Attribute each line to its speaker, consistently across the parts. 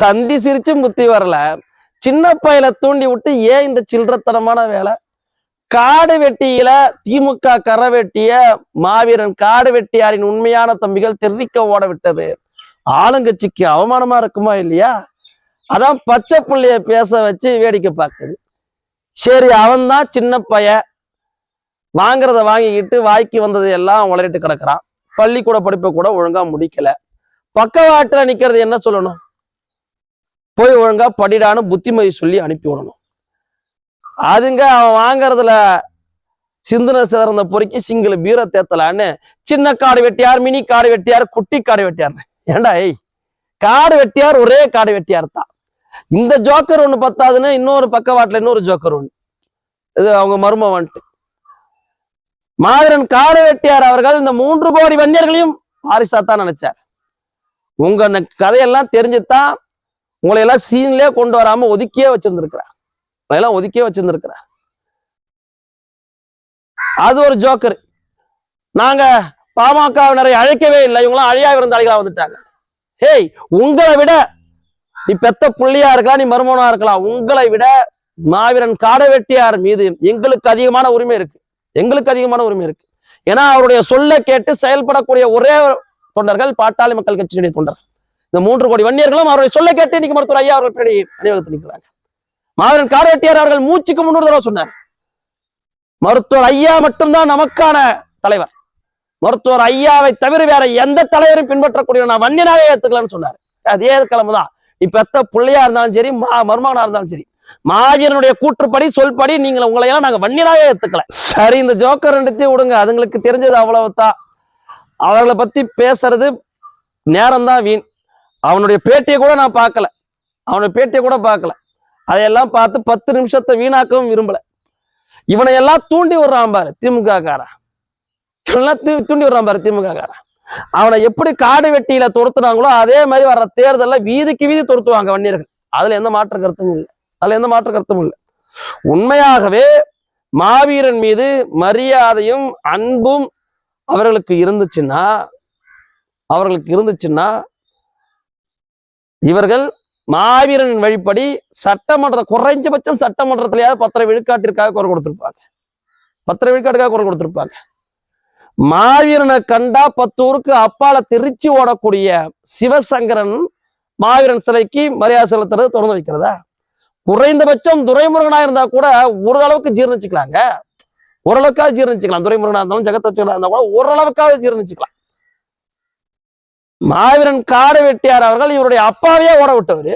Speaker 1: சந்தி சிரிச்சு முத்தி வரல. சின்ன பையல தூண்டி விட்டு ஏன் இந்த சில்லறத்தனமான வேலை? காடு வெட்டியில திமுக கரை வெட்டிய மாவீரன் காடு வெட்டியாரின் உண்மையான தம்பிகள் தெரிவிக்க ஓட விட்டது. ஆளுங்கட்சிக்கு அவமானமா இருக்குமா இல்லையா? அதான் பச்சை புள்ளிய பேச வச்சு வேடிக்கை பார்க்குது. சரி அவன் தான் சின்ன பையன் வாங்குறத வாங்கிக்கிட்டு வாய்க்கு வந்தது எல்லாம் உளறிட்டு கிடக்குறான். பள்ளிக்கூட படிப்பை கூட ஒழுங்கா முடிக்கல. பக்கவாட்டுல நிக்கிறது என்ன சொல்லணும்? போய் ஒழுங்கா படிடான்னு புத்திமதி சொல்லி அனுப்பி விடணும். அதுங்க அவன் வாங்குறதுல சிந்தனை சிதறந்த பொறுக்கி சிங்கிள் பீரை தேத்தலான்னு சின்ன காடு வெட்டியார் மினி காடு வெட்டியார் குட்டி காடு வெட்டியார் ஏண்டா ஏய் காடு வெட்டியார் ஒரே காடு வெட்டியார் தான் இந்த ஜோக்கர் ஒண்ணு பத்தாதுன்னு இன்னொரு பக்கவாட்டுல இன்னொரு ஜோக்கர் ஒண்ணு. இது அவங்க மர்மம் வந்துட்டு மாவீரன் காடு வெட்டியார் அவர்கள் இந்த மூன்று கோடி வன்னியர்களையும் வாரிசாத்தான் நினைச்சார். உங்க கதையெல்லாம் தெரிஞ்சுதான் உங்களை எல்லாம் சீன்லயே கொண்டு வராம ஒதுக்கியே வச்சிருந்திருக்கிறார். உங்களை எல்லாம் ஒதுக்கியே வச்சிருந்திருக்கிறார். அது ஒரு ஜோக்கர். நாங்க பாமகவினரை அழைக்கவே இல்லை. இவங்களாம் அழியா விருந்தாளிகளா வந்துட்டாங்க. ஹேய் உங்களை விட நீ பெத்த புள்ளியா இருக்கா நீ மருமனா இருக்கலாம். உங்களை விட மாவீரன் காடவெட்டியார் மீது எங்களுக்கு அதிகமான உரிமை இருக்கு. எங்களுக்கு அதிகமான உரிமை இருக்கு. ஏன்னா அவருடைய சொல்ல கேட்டு செயல்படக்கூடிய ஒரே தொண்டர்கள் பாட்டாளி மக்கள் கட்சியினுடைய தொண்டர்கள். இந்த மூன்று கோடி வன்னியர்களும் அவருடைய சொல்ல கேட்டு இன்னைக்கு மருத்துவர் ஐயா அவர்கள் பின்னாடி அணிவகுத்து நிற்கிறாங்க. மாவீரன் காரவெட்டியார் அவர்கள் மூச்சுக்கு முன்னூறு தடவை சொன்னார். மருத்துவர் ஐயா மட்டும்தான் நமக்கான தலைவர். மருத்துவர் ஐயாவை தவிர வேற எந்த தலைவரும் பின்பற்றக்கூடிய நான் வன்னியனாவே ஏத்துக்கலாம்னு சொன்னார். அதே கிழமை தான் இப்ப எத்த பிள்ளையா இருந்தாலும் சரி மா- மருமகனா இருந்தாலும் சரி மாவீரனுடைய கூற்றுப்படி சொல்படி நீங்கள் உங்களையெல்லாம் நாங்க வன்னியனாவே ஏத்துக்கல. சரி இந்த ஜோக்கர் ரெண்டுத்தையும் விடுங்க. அதுங்களுக்கு தெரிஞ்சது அவ்வளவுதான். அவர்களை பத்தி பேசுறது நேரம்தான் வீண். அவனுடைய பேட்டியை கூட நான் பார்க்கல. அவனுடைய பேட்டியை கூட பார்க்கல. அதையெல்லாம் பார்த்து பத்து நிமிஷத்தை வீணாக்கவும் விரும்பல. இவனை எல்லாம் தூண்டி விடுறான் பாரு திமுக காரா இவனெல்லாம் தூண்டி விடுறான் பாரு திமுக காரா அவனை எப்படி காடு வெட்டியில துரத்துனாங்களோ அதே மாதிரி வர்ற தேர்தல்ல வீதிக்கு வீதி துரத்துவாங்க வன்னியர்கள். அதுல எந்த மாற்று கருத்தும் இல்லை. அதுல எந்த மாற்று கருத்தும் இல்லை. உண்மையாகவே மாவீரன் மீது மரியாதையும் அன்பும் அவர்களுக்கு இருந்துச்சுன்னா அவர்களுக்கு இருந்துச்சுன்னா இவர்கள் மாவீரன் வழிப்படி சட்டமன்ற குறைஞ்சபட்சம் சட்டமன்றத்திலேயாவது பத்திர விழுக்காட்டிற்காக குரல் கொடுத்திருப்பாங்க. பத்திர விழுக்காட்டுக்காக குரல் கொடுத்திருப்பாங்க. மாவீரனை கண்டா பத்து ஊருக்கு அப்பால திருச்சி ஓடக்கூடிய சிவசங்கரன் மாவீரன் சிலைக்கு மரியாதை செலுத்துறது திறந்து வைக்கிறதா? குறைந்தபட்சம் துரைமுருகனா இருந்தா கூட ஓரளவுக்கு ஜீர்ணிச்சுக்கலாங்க. ஓரளவுக்காக ஜீர்ணிச்சுக்கலாம். துரைமுருகனா இருந்தாலும் ஜெகத்தச்சனா இருந்தா கூட ஓரளவுக்காக ஜீர்ணிச்சுக்கலாம். மாவீரன் காடு வெட்டியார் அவர்கள் இவருடைய அப்பாவையே ஓட விட்டவர்.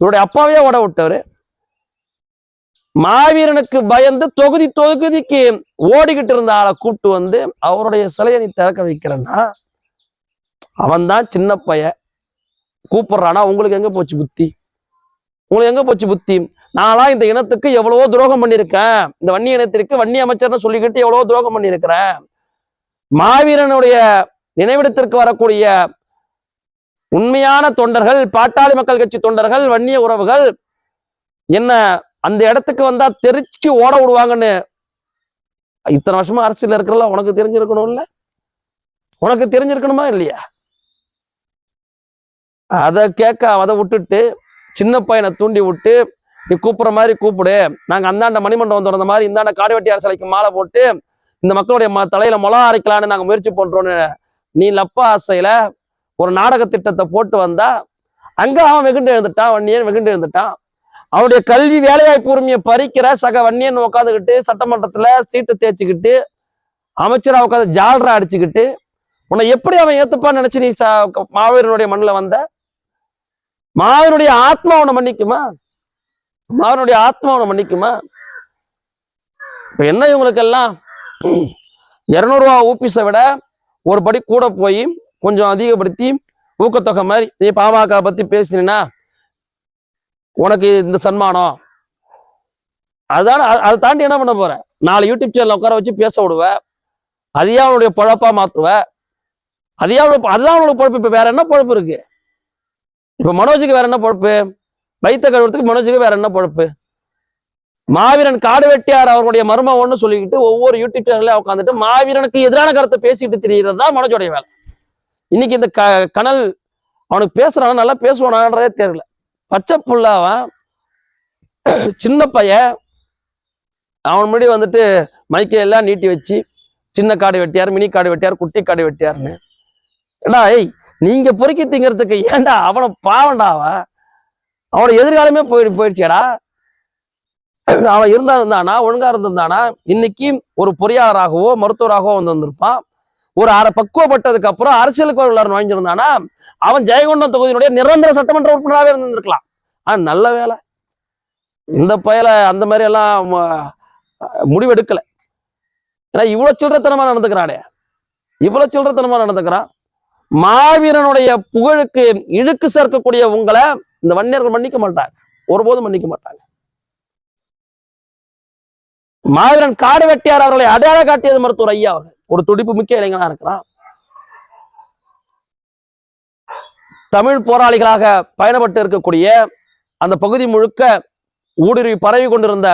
Speaker 1: இவருடைய அப்பாவையே ஓட விட்டவர். மாவீரனுக்கு பயந்து தொகுதி தொகுதிக்கு ஓடிக்கிட்டு இருந்த ஆளை கூப்பிட்டு வந்து அவருடைய சிலையை நீ திறக்க வைக்கிறன்னா அவன் தான் சின்ன பையன். கூப்பிடுறானா உங்களுக்கு எங்க போச்சு புத்தி? உங்களுக்கு எங்க போச்சு புத்தி? நான்லாம் இந்த இனத்துக்கு எவ்வளவோ துரோகம் பண்ணியிருக்கேன். இந்த வன்னி இனத்திற்கு வன்னி அமைச்சர்னு சொல்லிக்கிட்டு எவ்வளவோ துரோகம் பண்ணியிருக்கிறேன். மாவீரனுடைய நினைவிடத்திற்கு வரக்கூடிய உண்மையான தொண்டர்கள் பாட்டாளி மக்கள் கட்சி தொண்டர்கள் வன்னிய உறவுகள் என்ன அந்த இடத்துக்கு வந்தா தெரிச்சு ஓட விடுவாங்கன்னு இத்தனை வருஷமா அரசியல் இருக்கிறல உனக்கு தெரிஞ்சிருக்கணும்ல? உனக்கு தெரிஞ்சிருக்கணுமா இல்லையா? அதை கேட்க அதை விட்டுட்டு சின்ன பையனை தூண்டி விட்டு நீ கூப்பிடுற மாதிரி கூப்பிடு. நாங்க அந்தாண்ட மணிமண்டபம் திறந்த மாதிரி இந்தாண்ட காடுவெட்டியார் சிலைக்கு மாலை போட்டு இந்த மக்களுடைய ம தலையில முளம் அரைக்கலான்னு நாங்க முயற்சி பண்றோம்னு நீ லப்பா ஆசையில ஒரு நாடக திட்டத்தை போட்டு வந்தா அங்க அவன் வெகுண்டு எழுந்துட்டான் வன்னியன் வெகுண்டு எழுந்துட்டான். அவனுடைய கல்வி வேலைவாய்ப்பு உரிமையை பறிக்கிற சக வன்னியன் உட்காந்துக்கிட்டு சட்டமன்றத்துல சீட்டு தேய்ச்சிக்கிட்டு அமைச்சரா உட்காந்து ஜால்ரா அடிச்சுக்கிட்டு உன்னை எப்படி அவன் ஏத்துப்பான்னு நினைச்சு நீ மாவீரனுடைய மண்ணுல வந்த? மாவீரனுடைய ஆத்மா உன்னை மன்னிக்குமா? மாவீரனுடைய ஆத்மா உன்னை மன்னிக்குமா? இப்ப என்ன இவங்களுக்கு எல்லாம் இருநூறுவா ஊபிஸை விட ஒரு படி கூட போய் கொஞ்சம் அதிகப்படுத்தி ஊக்கத்தொகை மாதிரி நீ பாமக பத்தி பேசினீன்னா உனக்கு இந்த சன்மானம். அதான் அதை தாண்டி என்ன பண்ண போற? நாலு யூடியூப் சேனல் உட்கார வச்சு பேச விடுவ. அதையே அவனுடைய பொழப்பா மாத்துவ? அதையே அவனுக்கு அதுதான் அவனுக்கு பொழப்பு. இப்ப வேற என்ன பொழப்பு இருக்கு? இப்ப மனோஜுக்கு வேற என்ன பொழப்பு? வைத்த கழுவுறதுக்கு மனோஜுக்கு வேற என்ன பொழப்பு? மாவீரன் காடு வெட்டியார் அவருடைய மர்மம் ஒண்ணு சொல்லிக்கிட்டு ஒவ்வொரு யூடியூப் சேனல்ல உட்காந்துட்டு மாவீரனுக்கு எதிரான கருத்தை பேசிட்டு தெரிகிறது தான் மனோஜோடைய வேலை. இன்னைக்கு இந்த க கனல் அவனுக்கு பேசுறான் நல்லா பேசுவானான்றதே தெரியல. பச்சை புள்ளாவன் சின்ன பையன் அவன் முன்னாடி வந்துட்டு மைக்கை எல்லாம் நீட்டி வச்சு சின்ன காடு வெட்டியார் மினி காடு வெட்டியார் குட்டி காடு வெட்டியார்னு. ஏண்டா ஏய் நீங்க பொறுக்கி திங்கிறதுக்கு ஏன்டா அவனை பாவண்டாவா அவனோட எதிர்காலமே போயிடு போயிடுச்சேடா. அவன் இருந்தா இருந்தானா ஒழுங்கா இருந்திருந்தானா இன்னைக்கு ஒரு பொறியாளராகவோ மருத்துவராகவோ வந்து வந்திருப்பான். ஒரு அரை பக்குவப்பட்டதுக்கு அப்புறம் அரசியலுக்கு உள்ளார் நுழைஞ்சிருந்தானா அவன் ஜெயகுண்டம் தொகுதியினுடைய நிரந்தர சட்டமன்ற உறுப்பினராகவே இருந்திருக்கலாம் ஆனா நல்ல வேலை. இந்த பயல அந்த மாதிரி எல்லாம் முடிவெடுக்கல. ஏன்னா இவ்வளவு சில்லறத்தனமா நடந்துக்கிறானே. இவ்வளவு சில்லறத்தனமா நடந்துக்கிறான். மாவீரனுடைய புகழுக்கு இழுக்கு சேர்க்கக்கூடிய உங்களை இந்த வன்னியர்கள் மன்னிக்க மாட்டாங்க. ஒருபோதும் மன்னிக்க மாட்டாங்க. மாவீரன் காடு வெட்டியார் அவர்களை அடையாள காட்டியது மருத்துவர் ஐயா அவர்கள். ஒரு துடிப்பு மிக்க இளைஞனா இருக்கிறான் தமிழ் போராளிகளாக பயணப்பட்டு இருக்கக்கூடிய அந்த பகுதி முழுக்க ஊடுருவி பரவி கொண்டிருந்த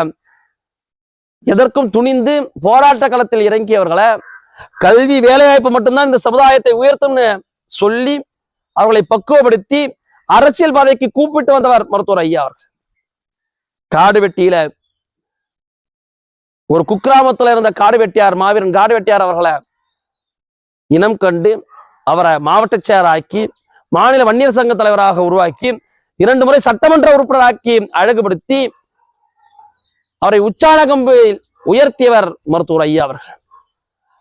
Speaker 1: எதற்கும் துணிந்து போராட்ட களத்தில் இறங்கியவர்களை கல்வி வேலைவாய்ப்பு மட்டும்தான் இந்த சமுதாயத்தை உயர்த்தும்னு சொல்லி அவர்களை பக்குவப்படுத்தி அரசியல் பாதைக்கு கூப்பிட்டு வந்தவர் மருத்துவர் ஐயா அவர்கள். காடு வெட்டியில ஒரு குக்கிராமத்துல இருந்த காடு வெட்டியார் மாவீரன் காடு வெட்டியார் அவர்களை இனம் கண்டு அவரை மாவட்ட செயலாக்கி மாநில வன்னியர் சங்க தலைவராக உருவாக்கி இரண்டு முறை சட்டமன்ற உறுப்பினராக்கி அழகுபடுத்தி அவரை உச்சாலகம்பில் உயர்த்தியவர் மருத்துவர் ஐயா அவர்கள்.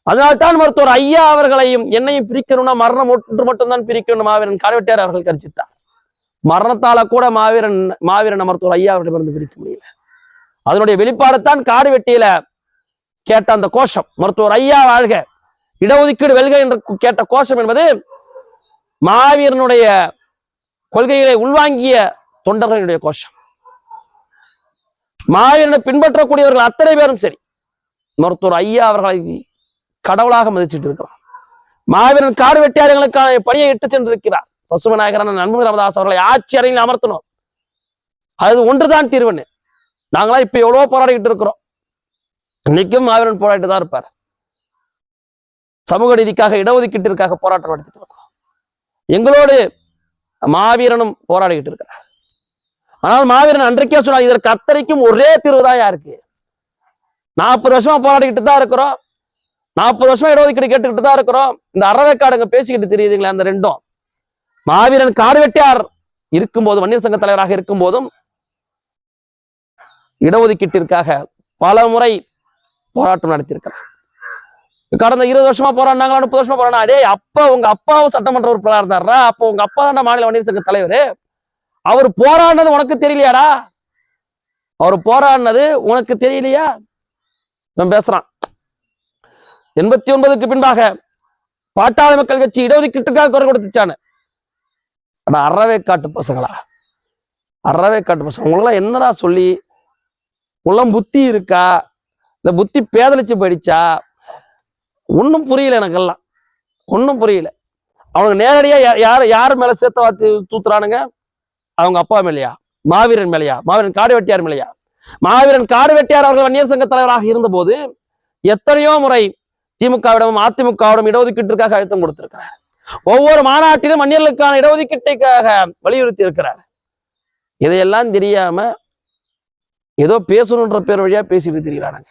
Speaker 1: அதனால்தான் மருத்துவர் ஐயா அவர்களையும் என்னையும் பிரிக்கணும்னா மரணம் ஒன்று மட்டும்தான் பிரிக்கணும் மாவீரன் காடுவெட்டியார் அவர்கள் கரிச்சித்தார் மரணத்தால கூட மாவீரன் மாவீரன் மருத்துவர் ஐயா அவர்களிடமிருந்து பிரிக்க முடியல. அதனுடைய வெளிப்பாடுத்தான் காடு வெட்டியில கேட்ட அந்த கோஷம். மருத்துவர் ஐயா வாழ்க. இடஒதுக்கீடு வெல்க என்று கேட்ட கோஷம் என்பது மாவீரனுடைய கொள்கைகளை உள்வாங்கிய தொண்டர்களுடைய கோஷம். மாவீரனை பின்பற்றக்கூடியவர்கள் அத்தனை பேரும் சரி. மருத்துவர் ஐயா அவர்களை கடவுளாக மதிச்சிட்டு இருக்கிறார். மாவீரன் காடு வெட்டியாரங்களுக்கான பணியை இட்டு சென்றிருக்கிறார். பசுமநாயகரான நண்பு ராமதாஸ் அவர்களை ஆட்சி அறையில் அமர்த்தணும். அது ஒன்றுதான் தீர்வுன்னு. நாங்களாம் இப்ப எவ்வளவோ போராடிக்கிட்டு இருக்கிறோம். இன்னைக்கும் மாவீரன் போராடிட்டு தான் இருப்பார். சமூக நீதிக்காக இடஒதுக்கீட்டிற்காக போராட்டம் நடத்திட்டு இருக்கிறோம். எங்களோடு மாவீரனும் போராடிக்கிட்டு இருக்கிறார். ஆனால் மாவீரன் அன்றைக்கே சொன்னார் இதற்கு அத்தனைக்கும் ஒரே தீர்வுதான் யாருக்கு? நாற்பது வருஷமா போராடிக்கிட்டு தான் இருக்கிறோம். நாற்பது வருஷமா இடஒதுக்கீடு கேட்டுக்கிட்டு தான் இருக்கிறோம். இந்த அறவைக்காடுங்க பேசிக்கிட்டு தெரியுதுங்களே அந்த ரெண்டும். மாவீரன் காடுவெட்டியார் இருக்கும்போது வன்னியர் சங்க தலைவராக இருக்கும் போதும் இடஒதுக்கீட்டிற்காக பல முறை போராட்டம் நடத்தியிருக்கிறார். கடந்த இருபது வருஷமா போராடினாங்களா முப்பது வருஷமா போராடினா அடே அப்பா உங்க அப்பாவும் சட்டமன்ற உறுப்பினராக இருந்தாரா அப்போ உங்க அப்பா தான் மாநில வன்னியர் சங்க தலைவர். அவர் போராடினது உனக்கு தெரியலையாடா? அவர் போராடினது உனக்கு தெரியலையா? இவன் பேசுறான். எண்பத்தி ஒன்பதுக்கு பின்பாக பாட்டாளி மக்கள் கட்சி இடஒதுக்கீட்டுக்காக குரல் கொடுத்துச்சானு ஆனா அறவே காட்டு பசங்களா? அறவே காட்டு பசங்க. உங்களெல்லாம் என்னடா சொல்லி உங்களெல்லாம் புத்தி இருக்கா? இந்த புத்தி பேதலிச்சு போயிடுச்சா? ஒன்றும் புரியல எனக்கெல்லாம். ஒன்றும் புரியல. அவனுக்கு நேரடியா யா- யார் யார் மேல சேர்த்த வாத்து தூத்துறானுங்க? அவங்க அப்பா மேலையா? மாவீரன் மேலையா? மாவீரன் காடு வெட்டியார் மேலையா? மாவீரன் காடு வெட்டியார் அவர்கள் வன்னியர் சங்க தலைவராக இருந்தபோது எத்தனையோ முறை திமுகவிடமும் அதிமுகவிடம் இடஒதுக்கீட்டிற்காக அழுத்தம் கொடுத்திருக்கிறார். ஒவ்வொரு மாநாட்டிலும் மன்னியர்களுக்கான இடஒதுக்கீட்டைக்காக வலியுறுத்தி இருக்கிறார் இதையெல்லாம் தெரியாம ஏதோ பேசணுன்ற பேர் வழியா பேசிட்டு திரிகிறானுங்க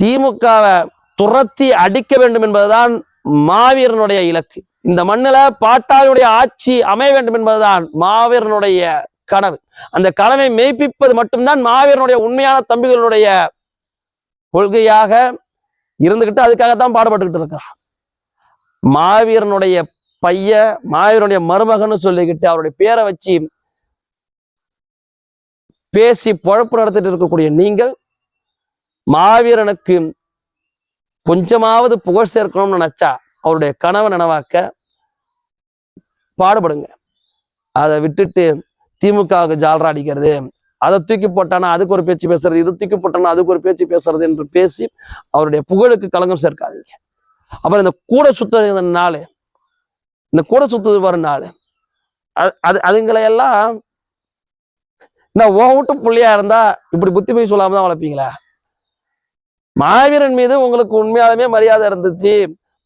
Speaker 1: திமுகவை துரத்தி அடிக்க வேண்டும் என்பதுதான் மாவீரனுடைய இலக்கு. இந்த மண்ணில பாட்டாளுடைய ஆட்சி அமைய வேண்டும் என்பதுதான் மாவீரனுடைய கனவு. அந்த கனவை மெய்ப்பிப்பது மட்டும்தான் மாவீரனுடைய உண்மையான தம்பிகளுடைய கொள்கையாக இருந்துகிட்டு அதுக்காகத்தான் பாடுபட்டுக்கிட்டு இருக்கிறான். மாவீரனுடைய பைய மாவீரனுடைய மருமகன்னு சொல்லிக்கிட்டு அவருடைய பேரை வச்சு பேசி பொழப்பு நடத்திட்டு இருக்கக்கூடிய நீங்கள் மாவீரனுக்கு கொஞ்சமாவது புகழ் சேர்க்கணும்னு நினைச்சா அவருடைய கனவை நனவாக்க பாடுபடுங்க. அதை விட்டுட்டு திமுகவுக்கு ஜால்ரா அடிக்கிறது அதை தூக்கி போட்டானா அதுக்கு ஒரு பேச்சு பேசுறது இதை தூக்கி போட்டானா அதுக்கு ஒரு பேச்சு பேசுறது என்று பேசி அவருடைய புகழுக்கு களங்கம் சேர்க்காதீங்க. அப்புறம் இந்த கூட சுத்துறது நாள் இந்த கூட சுத்துது வரும் நாள் அது அது அதுங்களை எல்லாம் இந்த ஓ புள்ளியா இருந்தா இப்படி புத்தி போய் சொல்லாம தான் வளர்ப்பீங்களா? மாவீரன் மீது உங்களுக்கு உண்மையாலுமே மரியாதை இருந்துச்சு.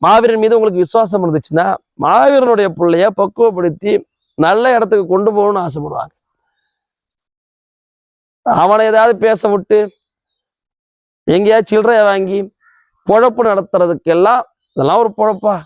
Speaker 1: மாவீரன் மீது உங்களுக்கு விசுவாசம் இருந்துச்சுன்னா மாவீரனுடைய பிள்ளைய பக்குவப்படுத்தி நல்ல இடத்துக்கு கொண்டு போகணும்னு ஆசைப்படுவாங்க. அவனை ஏதாவது பேச விட்டு எங்கேயாவது சில்லறைய வாங்கி பொழப்பு நடத்துறதுக்கெல்லாம் இதெல்லாம் ஒரு பொழப்பா?